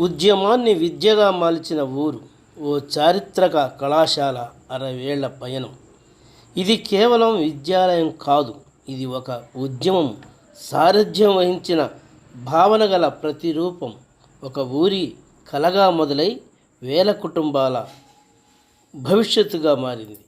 ఉద్యమాన్ని విద్యగా మలిచిన ఊరు ఓ చారిత్రక కళాశాల అరవేళ్ళ పయనం. ఇది కేవలం విద్యాలయం కాదు ఇది ఒక ఉద్యమం. సారథ్యం వహించిన భావన గల ప్రతిరూపం. ఒక ఊరి కలగా మొదలై వేల కుటుంబాల భవిష్యత్తుగా మారింది.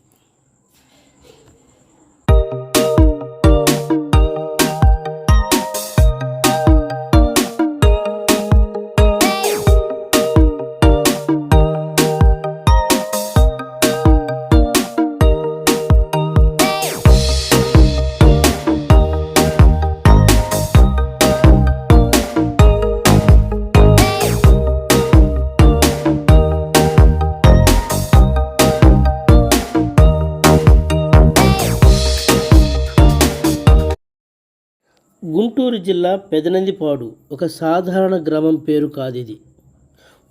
పెదనందిపాడు. ఒక సాధారణ గ్రామం పేరు కాదిది.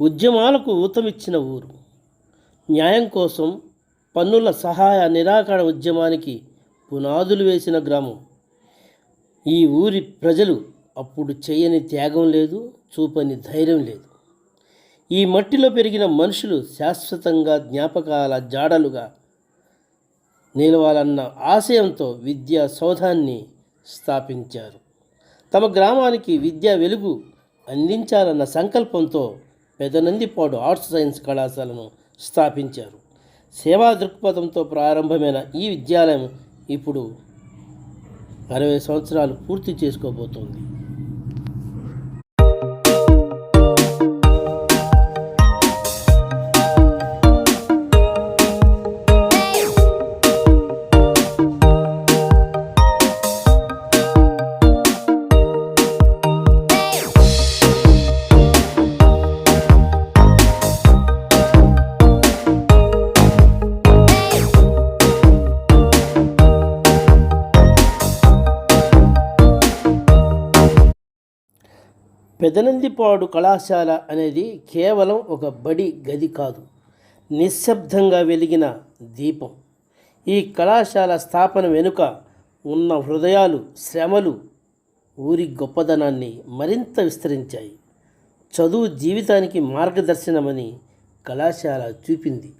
ఉద్యమాలకు ఊతమిచ్చిన ఊరు. న్యాయం కోసం పన్నుల సహాయ నిరాకరణ ఉద్యమానికి పునాదులు వేసిన గ్రామం. ఈ ఊరి ప్రజలు అప్పుడు చేయని త్యాగం లేదు చూపని ధైర్యం లేదు. ఈ మట్టిలో పెరిగిన మనుషులు శాశ్వతంగా జ్ఞాపకాల జాడలుగా నిలవాలన్న ఆశయంతో విద్యా సౌధాన్ని స్థాపించారు. తమ గ్రామానికి విద్యా వెలుగు అందించాలన్న సంకల్పంతో పెదనందిపాడు ఆర్ట్స్ సైన్స్ కళాశాలను స్థాపించారు. సేవా దృక్పథంతో ప్రారంభమైన ఈ విద్యాలయం ఇప్పుడు అరవై సంవత్సరాలు పూర్తి చేసుకోబోతోంది. పెదనందిపాడు కళాశాల అనేది కేవలం ఒక బడి గది కాదు. నిశ్శబ్దంగా వెలిగిన దీపం. ఈ కళాశాల స్థాపన వెనుక ఉన్న హృదయాలు శ్రమలు ఊరి గొప్పదనాన్ని మరింత విస్తరించాయి. చదువు జీవితానికి మార్గదర్శనమని కళాశాల చూపింది.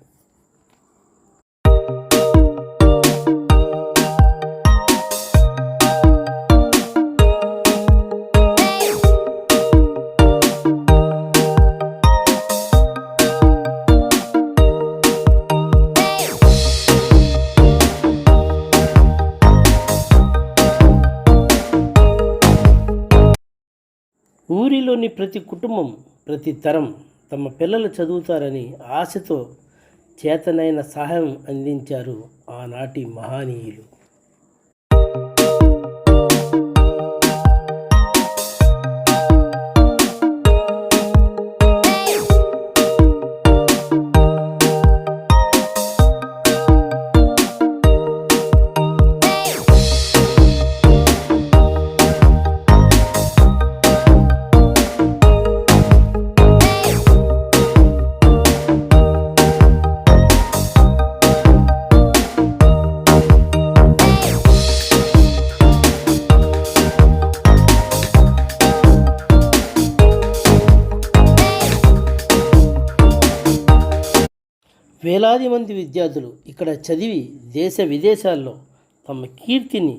ఊరిలోని ప్రతి కుటుంబం ప్రతి తరం తమ పిల్లలు చదువుతారని ఆశతో చేతనైన సహాయం అందించారు ఆనాటి మహనీయులు. వేలాది మంది విద్యార్థులు ఇక్కడ చదివి దేశ విదేశాల్లో తమ కీర్తిని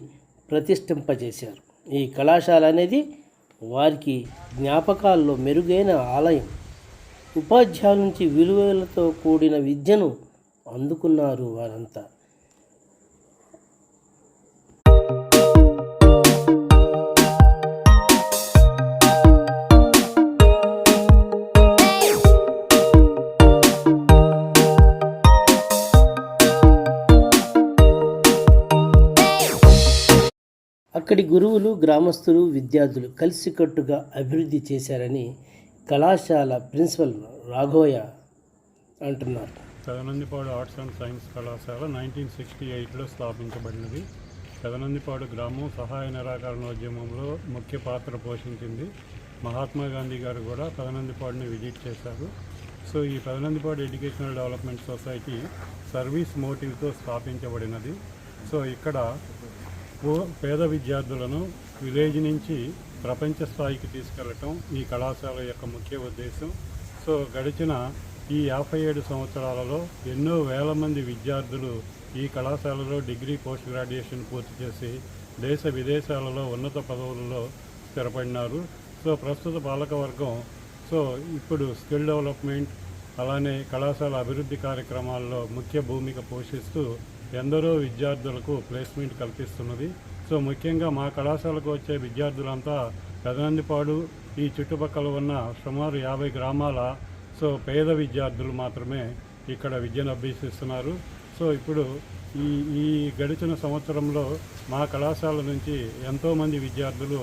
ప్రతిష్ఠింపజేశారు. ఈ కళాశాల అనేది వారికి జ్ఞాపకాల్లో మెరుగైన ఆలయం. ఉపాధ్యాయుల నుంచి విలువలతో కూడిన విద్యను అందుకున్నారు వారంతా. అక్కడి గురువులు గ్రామస్తులు విద్యార్థులు కలిసికట్టుగా అభివృద్ధి చేశారని కళాశాల ప్రిన్సిపల్ రాఘోయ అంటున్నారు. పెదనందిపాడు ఆర్ట్స్ అండ్ సైన్స్ కళాశాల నైన్టీన్ సిక్స్టీ ఎయిట్లో స్థాపించబడినది. పెదనందిపాడు గ్రామం సహాయ నిరాకరణోద్యమంలో ముఖ్య పాత్ర పోషించింది. మహాత్మా గాంధీ గారు కూడా పెదనందిపాడుని విజిట్ చేశారు. సో ఈ Pedanandipadu educational development society service మోటివ్తో స్థాపించబడినది. సో ఇక్కడ పేద విద్యార్థులను విలేజ్ నుంచి ప్రపంచ స్థాయికి తీసుకెళ్ళటం ఈ కళాశాల యొక్క ముఖ్య ఉద్దేశం. సో గడిచిన ఈ యాభై ఏడు సంవత్సరాలలో ఎన్నో వేల మంది విద్యార్థులు ఈ కళాశాలలో డిగ్రీ పోస్ట్ గ్రాడ్యుయేషన్ పూర్తి చేసి దేశ విదేశాలలో ఉన్నత పదవులలో స్థిరపడినారు. సో ప్రస్తుత పాలకవర్గం సో ఇప్పుడు స్కిల్ డెవలప్మెంట్ అలానే కళాశాల అభివృద్ధి కార్యక్రమాల్లో ముఖ్య భూమిక పోషిస్తూ ఎందరో విద్యార్థులకు ప్లేస్మెంట్ కల్పిస్తున్నది. సో ముఖ్యంగా మా కళాశాలకు వచ్చే విద్యార్థులంతా పెదనందిపాడు ఈ చుట్టుపక్కల ఉన్న సుమారు యాభై గ్రామాల సో పేద విద్యార్థులు మాత్రమే ఇక్కడ విద్యను అభ్యసిస్తున్నారు. సో ఇప్పుడు ఈ ఈ గడిచిన సంవత్సరంలో మా కళాశాల నుంచి ఎంతోమంది విద్యార్థులు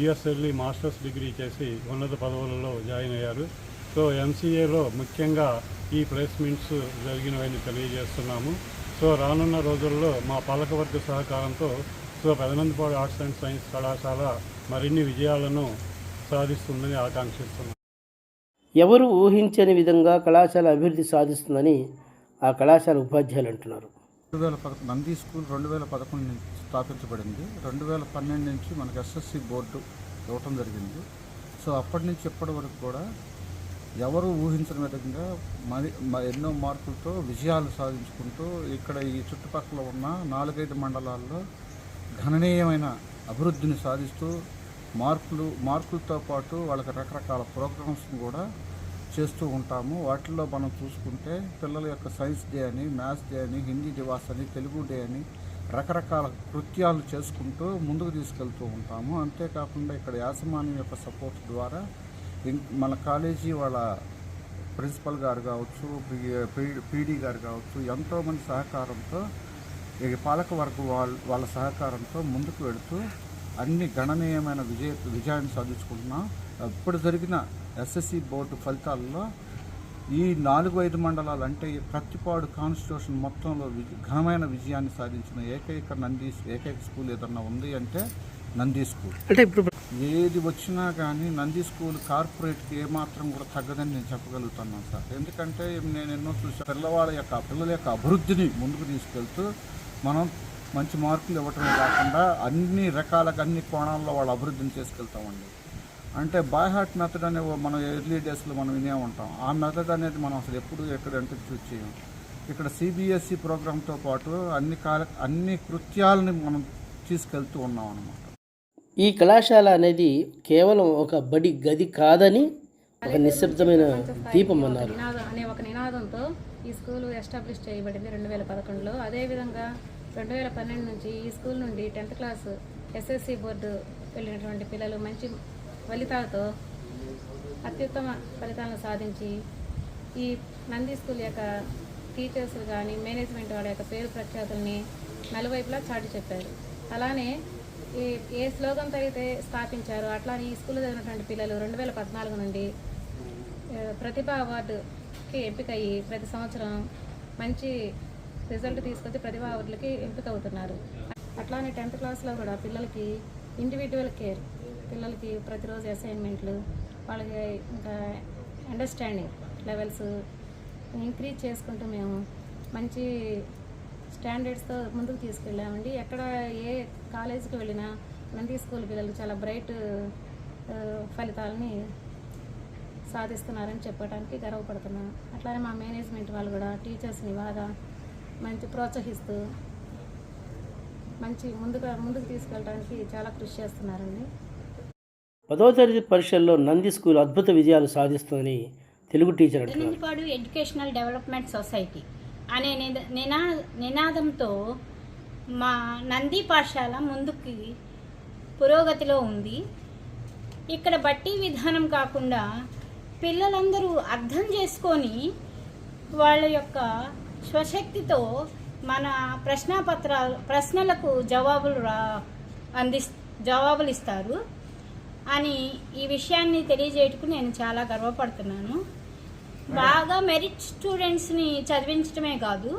యుఎస్ఎల్ఈ మాస్టర్స్ డిగ్రీ చేసి ఉన్నత పదవులలో జాయిన్ అయ్యారు. సో ఎంసీఏలో ముఖ్యంగా ఈ ప్లేస్మెంట్స్ జరిగినవని తెలియజేస్తున్నాము. సో రానున్న రోజుల్లో మా పాలకవర్గ సహకారంతో so Pedanandipadu arts and science కళాశాల మరిన్ని విజయాలను సాధిస్తుందని ఆకాంక్షిస్తున్నాను ఎవరు ఊహించని విధంగా కళాశాల అభివృద్ధి సాధిస్తుందని ఆ కళాశాల ఉపాధ్యాయులు అంటున్నారు. రెండు వేల పదకొండు నంది స్కూల్ రెండు వేల పదకొండు నుంచి స్థాపించబడింది. రెండు వేల పన్నెండు నుంచి మనకు ఎస్ఎస్సి బోర్డు ఇవ్వటం జరిగింది. సో అప్పటి నుంచి ఇప్పటి వరకు కూడా ఎవరు ఊహించిన విధంగా మరి మ- ఎన్నో మార్పులతో విజయాలు సాధించుకుంటూ ఇక్కడ ఈ చుట్టుపక్కల ఉన్న నాలుగైదు మండలాల్లో గణనీయమైన అభివృద్ధిని సాధిస్తూ మార్కులు మార్పులతో పాటు వాళ్ళకి రకరకాల ప్రోగ్రామ్స్ని కూడా చేస్తూ ఉంటాము. వాటిల్లో మనం చూసుకుంటే పిల్లల యొక్క సైన్స్ డే అని మ్యాథ్స్ డే అని హిందీ దివాస్ అని తెలుగు డే అని రకరకాల కృత్యాలు చేసుకుంటూ ముందుకు తీసుకెళ్తూ ఉంటాము. అంతేకాకుండా ఇక్కడ యాజమాన్యం యొక్క సపోర్ట్ ద్వారా మన కాలేజీ వాళ్ళ ప్రిన్సిపల్ గారు కావచ్చు పీడీ గారు కావచ్చు ఎంతోమంది సహకారంతో ఈ పాలకవర్గం వాళ్ళ వాళ్ళ సహకారంతో ముందుకు వెళుతూ అన్ని గణనీయమైన విజయ విజయాన్ని సాధించుకుంటున్నాం. ఇప్పుడు జరిగిన ఎస్ఎస్సి బోర్డు ఫలితాల్లో ఈ నాలుగు ఐదు మండలాలు అంటే ఈ ప్రతిపాడు కాన్స్టిట్యూషన్ మొత్తంలో విజ- ఘనమైన విజయాన్ని సాధించిన ఏకైక నంది ఏకైక స్కూల్ ఏదన్నా ఉంది అంటే నంది స్కూల్. అంటే ఇప్పుడు ఏది వచ్చినా కానీ నంది స్కూల్ కార్పొరేట్కి ఏమాత్రం కూడా తగ్గదని నేను చెప్పగలుగుతున్నాను సార్. ఎందుకంటే నేను ఎన్నో చూసా పిల్లవాళ్ళ యొక్క పిల్లల యొక్క అభివృద్ధిని ముందుకు తీసుకెళ్తూ మనం మంచి మార్కులు ఇవ్వటమే కాకుండా అన్ని రకాలుగా అన్ని కోణాల్లో వాళ్ళ అభివృద్ధిని తీసుకెళ్తామండి. అంటే బాయ్ హార్ట్ మెథడ్ అనే మనం ఎర్లీ డేస్లో మనం వినే ఉంటాం. ఆ మెథడ్ అనేది మనం అసలు ఎప్పుడు ఎక్కడంటే చూస్ చేయం ఇక్కడ సిబిఎస్ఈ ప్రోగ్రాంతో పాటు అన్ని కాల అన్ని కృత్యాలని మనం తీసుకెళ్తూ ఉన్నాం అన్నమాట ఈ కళాశాల అనేది కేవలం ఒక బడి గది కాదని ఒక నిశ్శబ్దమైన దీపం అన్నారు. అనే ఒక నినాదంతో ఈ స్కూల్ ఎస్టాబ్లిష్ చేయబడింది రెండు వేల పదకొండులో. అదేవిధంగా రెండు వేల పన్నెండు నుంచి ఈ స్కూల్ నుండి టెన్త్ క్లాస్ ఎస్ఎస్సి బోర్డు వెళ్ళినటువంటి పిల్లలు మంచి ఫలితాలతో అత్యుత్తమ ఫలితాలను సాధించి ఈ నంది స్కూల్ యొక్క టీచర్స్ కానీ మేనేజ్మెంట్ వాళ్ళ యొక్క పేరు ప్రఖ్యాతుల్ని నలువైపులా చాటి చెప్పారు. అలానే ఏ స్లోగన్తో అయితే స్థాపించారో అట్లానే ఈ స్కూల్లో చదివినటువంటి పిల్లలు రెండు వేల పద్నాలుగు నుండి ప్రతిభ అవార్డుకి ఎంపికయ్యి ప్రతి సంవత్సరం మంచి రిజల్ట్ తీసుకొచ్చి ప్రతిభా అవార్డులకి ఎంపిక అవుతున్నారు అట్లానే టెన్త్ క్లాస్లో కూడా పిల్లలకి ఇండివిజువల్ కేర్ పిల్లలకి ప్రతిరోజు అసైన్మెంట్లు వాళ్ళకి ఇంకా అండర్స్టాండింగ్ లెవెల్స్ ఇంక్రీజ్ చేసుకుంటూ మేము మంచి స్టాండర్డ్స్తో ముందుకు తీసుకెళ్ళామండి. ఎక్కడ ఏ కాలేజీకి వెళ్ళినా నంది స్కూల్ పిల్లలు చాలా బ్రైట్ ఫలితాలని సాధిస్తున్నారని చెప్పడానికి గర్వపడుతున్నాను. అట్లానే మా మేనేజ్మెంట్ వాళ్ళు కూడా టీచర్స్ని బాగా మంచి ప్రోత్సహిస్తూ మంచి ముందుగా ముందుకు తీసుకెళ్ళడానికి చాలా కృషి చేస్తున్నారండి. పదవ తరగతి పరీక్షల్లో నంది స్కూల్ అద్భుత విజయాలు సాధిస్తుందని Telugu teacher educational development society. అనే నినా నినాదంతో మా నంది పాఠశాల ముందుకి పురోగతిలో ఉంది. ఇక్కడ బట్టి విధానం కాకుండా పిల్లలందరూ అర్థం చేసుకొని వాళ్ళ యొక్క స్వశక్తితో మన ప్రశ్నాపత్రాలు ప్రశ్నలకు జవాబులు రా అంది జవాబులు ఇస్తారు అని ఈ విషయాన్ని తెలియజేయటకు నేను చాలా గర్వపడుతున్నాను. బాగా మెరిట్ స్టూడెంట్స్ని చదివించడమే కాదు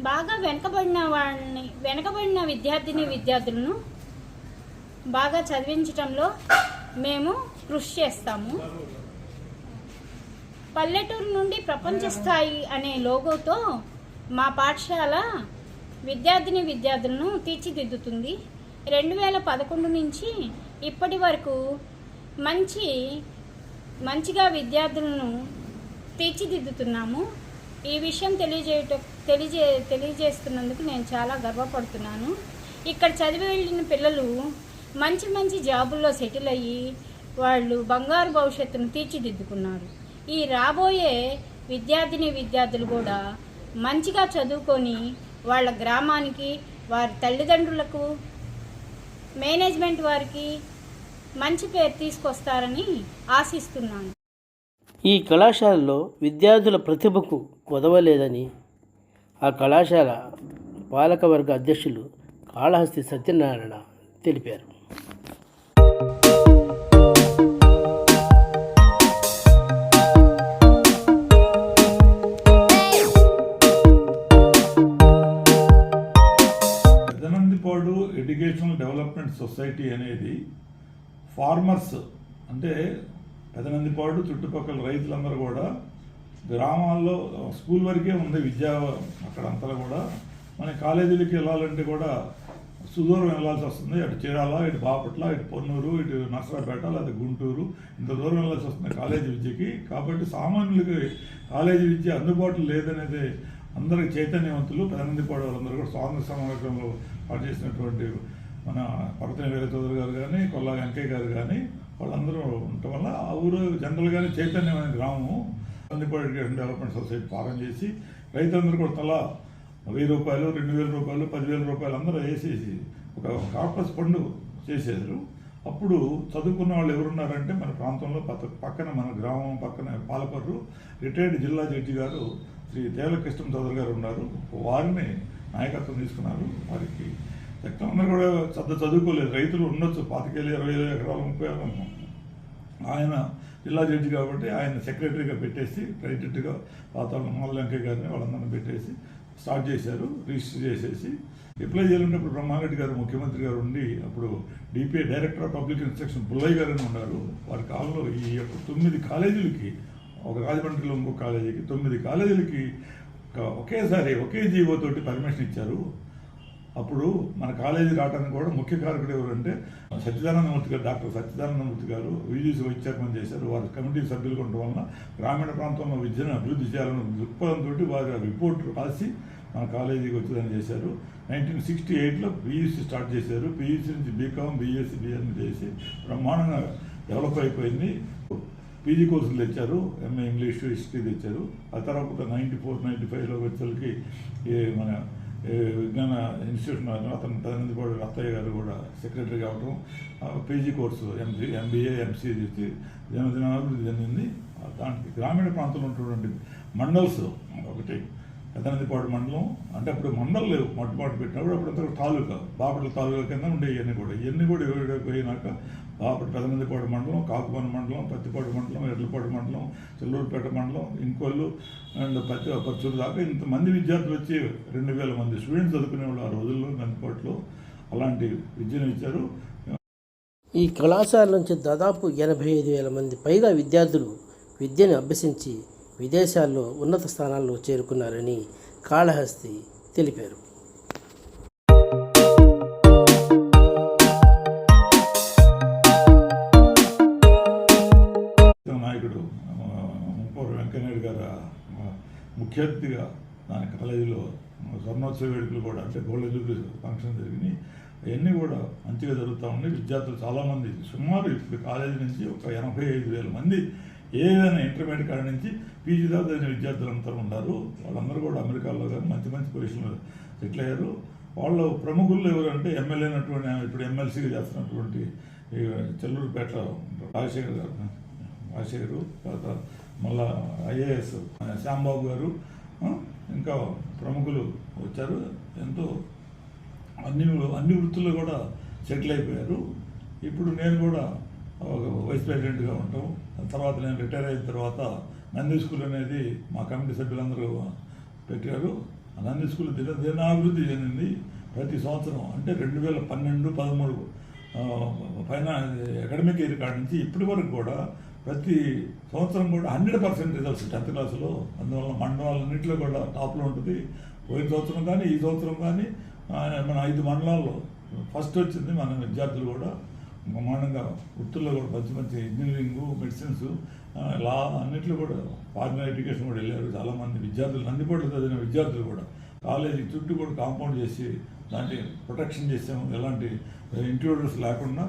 బాగా వెనకబడిన వాడిని వెనకబడిన విద్యార్థిని విద్యార్థులను బాగా చదివించడంలో మేము కృషి చేస్తాము. పల్లెటూరు నుండి ప్రపంచ స్థాయి అనే లోగోతో మా పాఠశాల విద్యార్థిని విద్యార్థులను తీర్చిదిద్దుతుంది. రెండు వేల పదకొండు నుంచి ఇప్పటి వరకు మంచి మంచిగా విద్యార్థులను తీర్చిదిద్దుతున్నాము ఈ విషయం తెలియజేయట తెలియజే తెలియజేస్తున్నందుకు నేను చాలా గర్వపడుతున్నాను. ఇక్కడ చదివి వెళ్ళిన పిల్లలు మంచి మంచి జాబుల్లో సెటిల్ అయ్యి వాళ్ళు బంగారు భవిష్యత్తును తీర్చిదిద్దుకున్నారు. ఈ రాబోయే విద్యార్థిని విద్యార్థులు కూడా మంచిగా చదువుకొని వాళ్ళ గ్రామానికి వారి తల్లిదండ్రులకు మేనేజ్మెంట్ వారికి మంచి పేరు తీసుకొస్తారని ఆశిస్తున్నాను. ఈ కళాశాలలో విద్యార్థుల ప్రతిభకు కొదవలేదని ఆ కళాశాల పాలకవర్గ అధ్యక్షులు కాళహస్తి సత్యనారాయణ తెలిపారు. పెదనందిపాడు ఎడ్యుకేషనల్ డెవలప్మెంట్ సొసైటీ అనేది ఫార్మర్స్ అంటే పెదనందిపాడు చుట్టుపక్కల రైతులందరూ కూడా గ్రామాల్లో స్కూల్ వరకే ఉంది విద్యా అక్కడ అంతా కూడా. మన కాలేజీలకి వెళ్ళాలంటే కూడా సుదూరం వెళ్ళాల్సి వస్తుంది. అటు చీరాల ఇటు బాపట్ల ఇటు పొన్నూరు ఇటు నర్సరాపేట లేదా గుంటూరు. ఇంత దూరం వెళ్ళాల్సి వస్తుంది కాలేజీ విద్యకి. కాబట్టి సామాన్యులకి కాలేజీ విద్య అందుబాటులో లేదనేది అందరికి చైతన్యవంతులు. పెదనందిపాడు వాళ్ళందరూ కూడా స్వాతంత్ర సమావేశంలో పనిచేసినటువంటి మన పర్వతని వేరే చౌదరి గారు కానీ కొల్లా వెంకయ్య గారు కానీ వాళ్ళందరూ ఉండటం వల్ల ఆ ఊరు జనరల్గానే చైతన్యమైన గ్రామము పెదనందిపాడు ఎడ్యుకేషన్ డెవలప్మెంట్ సొసైటీ ప్రారంభం చేసి రైతులందరూ కూడా తలా వెయ్యి రూపాయలు రెండు వేల రూపాయలు పదివేల రూపాయలు అందరూ వేసేసి ఒక కార్పస్ ఫండ్ చేసేసారు అప్పుడు చదువుకున్న వాళ్ళు ఎవరున్నారంటే మన ప్రాంతంలో పక్క పక్కన మన గ్రామం పక్కన పాలకొర్రు రిటైర్డ్ జిల్లా జడ్జి గారు శ్రీ దేవకృష్ణ చౌదరి గారు ఉన్నారు. వారిని నాయకత్వం తీసుకున్నారు. వారికి అందరూ కూడా చదువు చదువుకోలేదు. రైతులు ఉండొచ్చు. పాతికేళ్ళు ఇరవై ఏళ్ళు ఎకరాలు ముప్పై ఏళ్ళు ఆయన జిల్లా జడ్జి కాబట్టి ఆయన సెక్రటరీగా పెట్టేసి ప్రెసిడెంట్గా పాత మాల వెంకయ్య గారిని వాళ్ళందరినీ పెట్టేసి స్టార్ట్ చేశారు. రిజిస్టర్ చేసేసి అప్లై చేయాలంటే బ్రహ్మారెడ్డి గారు ముఖ్యమంత్రి గారు ఉండి అప్పుడు DPI director of public instruction Pullayya గారు అని ఉన్నారు. వారి కాలంలో ఈ యొక్క తొమ్మిది కాలేజీలకి ఒక రాజమండ్రిలో ఇంకో కాలేజీకి తొమ్మిది కాలేజీలకి ఒకేసారి ఒకే జీవోతోటి పర్మిషన్ ఇచ్చారు. అప్పుడు మన కాలేజీ రావడానికి కూడా ముఖ్య కారకుడు ఎవరంటే సత్యదానందమూర్తి గారు డాక్టర్ సత్యదానందమూర్తి గారు విజీసీ వైస్ చైర్మన్ చేశారు. వారి కమిటీ సభ్యులు ఉండడం వలన గ్రామీణ ప్రాంతంలో విద్యను అభివృద్ధి చేయాలన్న దృక్పథంతో వారి రిపోర్ట్ రాసి మన కాలేజీకి వచ్చేదని చేశారు. నైన్టీన్ సిక్స్టీ ఎయిట్లో పీయూసీ స్టార్ట్ చేశారు. పీయూసీ నుంచి బీకామ్ బీఎస్సీ బిఎస్సీ చేసి బ్రహ్మాండంగా డెవలప్ అయిపోయింది. పీజీ కోర్సులు తెచ్చారు. ఎంఏ ఇంగ్లీష్ హిస్టరీ తెచ్చారు. ఆ తర్వాత నైంటీ ఫోర్ నైంటీ ఫైవ్లో వచ్చేసరికి మన విజ్ఞాన ఇన్స్టిట్యూషన్ అతను తదనందిపాడు అత్తయ్య గారు కూడా సెక్రటరీ కావటం PG course MG MBA MC చేసి దినదిన అభివృద్ధి చెందింది దానికి గ్రామీణ ప్రాంతంలో ఉన్నటువంటి మండల్స్ ఒకటి పెదనందిపాడు మండలం. అంటే అప్పుడు మండలం లేవు మొట్టమొదటి పెట్టినప్పుడు అప్పుడు అంతా తాలూకా బాపట్ల తాలూకా కింద ఉండే ఇవన్నీ కూడా. ఇవన్నీ కూడా పోయినాక బాపట్ల పెదనందిపాడు మండలం కాకుపల్లి మండలం పత్తిపాడు మండలం ఎడ్లపాడు మండలం చెల్లూరుపేట మండలం ఇంకొల్లు అండ్ పత్తి పచ్చూరు దాకా ఇంతమంది విద్యార్థులు వచ్చి రెండు వేల మంది స్టూడెంట్స్ చదువుకునేవాళ్ళు ఆ రోజుల్లో నందిపాటులో అలాంటి విద్యను ఇచ్చారు. ఈ కళాశాల నుంచి దాదాపు ఎనభై ఐదు వేల మంది పైగా విద్యార్థులు విద్యను అభ్యసించి విదేశాల్లో ఉన్నత స్థానాల్లో చేరుకున్నారని కాళహస్తి తెలిపారు. ముఖ్య అతిథిగా దాని కాలేజీలో స్వర్ణోత్సవ వేడుకలు కూడా అంటే గోల్డ్ జూబ్లీ ఫంక్షన్ జరిగినాయి. అవన్నీ కూడా మంచిగా జరుగుతూ ఉన్నాయి. విద్యార్థులు చాలామంది సుమారు ఇప్పుడు కాలేజీ నుంచి ఒక ఎనభై ఐదు వేల మంది ఏదైనా ఇంటర్మీడియట్ కాడ నుంచి పీజీ దాకా చదివిన విద్యార్థులు అందరూ ఉన్నారు. వాళ్ళందరూ కూడా అమెరికాలో కానీ మంచి మంచి పొజిషన్లో సెటిల్ అయ్యారు. వాళ్ళు ప్రముఖులు ఎవరంటే ఎమ్మెల్యే అయినటువంటి ఇప్పుడు ఎమ్మెల్సీగా చేస్తున్నటువంటి చెల్లూరుపేట రాజశేఖర్ గారు. రాజశేఖరు తర్వాత మళ్ళా ఐఏఎస్ శ్యాంబాబు గారు ఇంకా ప్రముఖులు వచ్చారు. ఎంతో అన్ని అన్ని వృత్తుల్లో కూడా సెటిల్ అయిపోయారు. ఇప్పుడు నేను కూడా ఒక వైస్ ప్రెసిడెంట్గా ఉంటాం. తర్వాత నేను రిటైర్ అయిన తర్వాత నంది స్కూల్ అనేది మా కమిటీ సభ్యులందరూ పెట్టారు. ఆ నంది స్కూల్ దిన దినాభివృద్ధి చెందింది. ప్రతి సంవత్సరం అంటే రెండు వేల పన్నెండు పదమూడు ఫైనా అకాడమిక్ ఇయర్ కాడ నుంచి ఇప్పటి వరకు కూడా ప్రతి సంవత్సరం కూడా హండ్రెడ్ పర్సెంట్ రిజల్ట్స్ టెన్త్ క్లాసులో అందువల్ల మండలాలన్నింటిలో కూడా టాప్లో ఉంటుంది. పోయిన సంవత్సరం కానీ ఈ సంవత్సరం కానీ మన ఐదు మండలాల్లో ఫస్ట్ వచ్చింది మన విద్యార్థులు కూడా బ్రహ్మాండంగా వృత్తుల్లో కూడా మంచి మంచి ఇంజనీరింగ్ మెడిసిన్స్ లా అన్నింటిలో కూడా ఫార్మల్ ఎడ్యుకేషన్ కూడా వెళ్ళారు. చాలామంది విద్యార్థులు నందిపట్లు చదివిన విద్యార్థులు కూడా కాలేజీ చుట్టూ కూడా కాంపౌండ్ చేసి దాన్ని ప్రొటెక్షన్ చేసాము. ఎలాంటి ఇంట్రూడర్స్ లేకుండా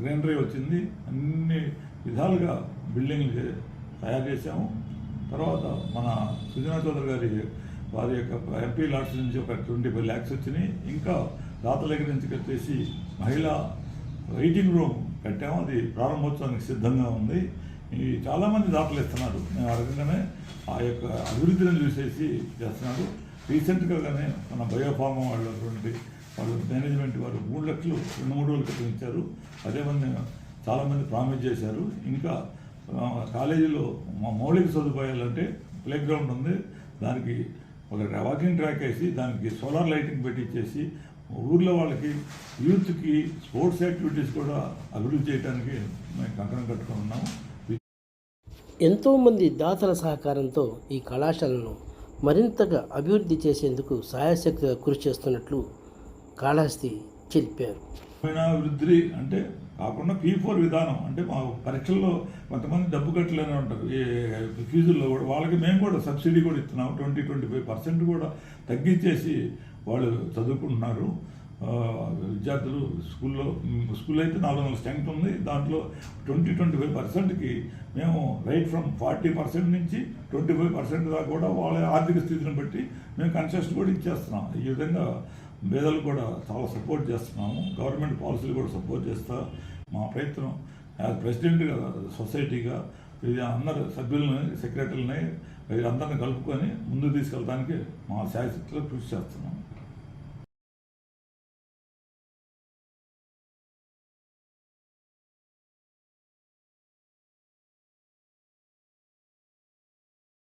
గ్రీనరీ వచ్చింది. అన్ని విధాలుగా బిల్డింగ్లు తయారు చేసాము తర్వాత మన సుజనా చౌదరి గారి వారి యొక్క ఎంపీ లాట్స్ నుంచి ఒక ట్వంటీ ఫైవ్ ల్యాక్స్ వచ్చినాయి. ఇంకా దాతల దగ్గర నుంచి వచ్చేసి మహిళా వెయిటింగ్ రూమ్ కట్టాము. అది ప్రారంభోత్సవానికి సిద్ధంగా ఉంది. ఈ చాలామంది దాతలు ఇస్తున్నారు. మేము ఆ రకంగానే ఆ యొక్క అభివృద్ధిని చూసేసి చేస్తున్నారు. రీసెంట్గా కానీ మన బయోఫార్మా వాళ్ళటువంటి వాళ్ళు మేనేజ్మెంట్ వారు మూడు లక్షలు రెండు మూడు రోజుల క్రితం ఇచ్చారు అదే మంది చాలామంది ప్రామిస్ చేశారు. ఇంకా కాలేజీలో మా మౌలిక సదుపాయాలు అంటే ప్లే గ్రౌండ్ ఉంది. దానికి ఒక వాకింగ్ ట్రాక్ వేసి దానికి సోలార్ లైటింగ్ పెట్టించేసి ఊర్లో వాళ్ళకి యూత్కి స్పోర్ట్స్ యాక్టివిటీస్ కూడా అభివృద్ధి చేయడానికి మేము కంకణం కట్టుకుని ఉన్నాము. ఎంతోమంది దాతల సహకారంతో ఈ కళాశాలను మరింతగా అభివృద్ధి చేసేందుకు సాయశక్తిగా కృషి చేస్తున్నట్లు కాళహస్తి తెలిపారు. అభివృద్ధి అంటే కాకుండా పీ ఫోర్ విధానం. అంటే మా పరీక్షల్లో కొంతమంది డబ్బు కట్టలేని ఉంటారు. ఈ ఫీజుల్లో కూడా వాళ్ళకి మేము కూడా సబ్సిడీ కూడా ఇస్తున్నాం ట్వంటీ ట్వంటీ ఫైవ్ పర్సెంట్ కూడా తగ్గించేసి వాళ్ళు చదువుకుంటున్నారు. విద్యార్థులు స్కూల్లో స్కూల్ అయితే నాలుగు వందల స్ట్రెంగ్త్ ఉంది. దాంట్లో ట్వంటీ ట్వంటీ ఫైవ్ పర్సెంట్కి మేము రైట్ ఫ్రమ్ ఫార్టీ పర్సెంట్ నుంచి ట్వంటీ ఫైవ్ పర్సెంట్ దాకా కూడా వాళ్ళ ఆర్థిక స్థితిని బట్టి మేము కన్సెషన్ కూడా ఇచ్చేస్తున్నాం. ఈ విధంగా పేదలు కూడా చాలా సపోర్ట్ చేస్తున్నాము. గవర్నమెంట్ పాలసీలు కూడా సపోర్ట్ చేస్తా. మా ప్రయత్నం యాజ్ ప్రెసిడెంట్గా సొసైటీగా ఇది అందరు సభ్యులని సెక్రటరీలని వీళ్ళందరిని కలుపుకొని ముందుకు తీసుకెళ్ళడానికి మా శాయశక్తిలో కృషి చేస్తున్నాం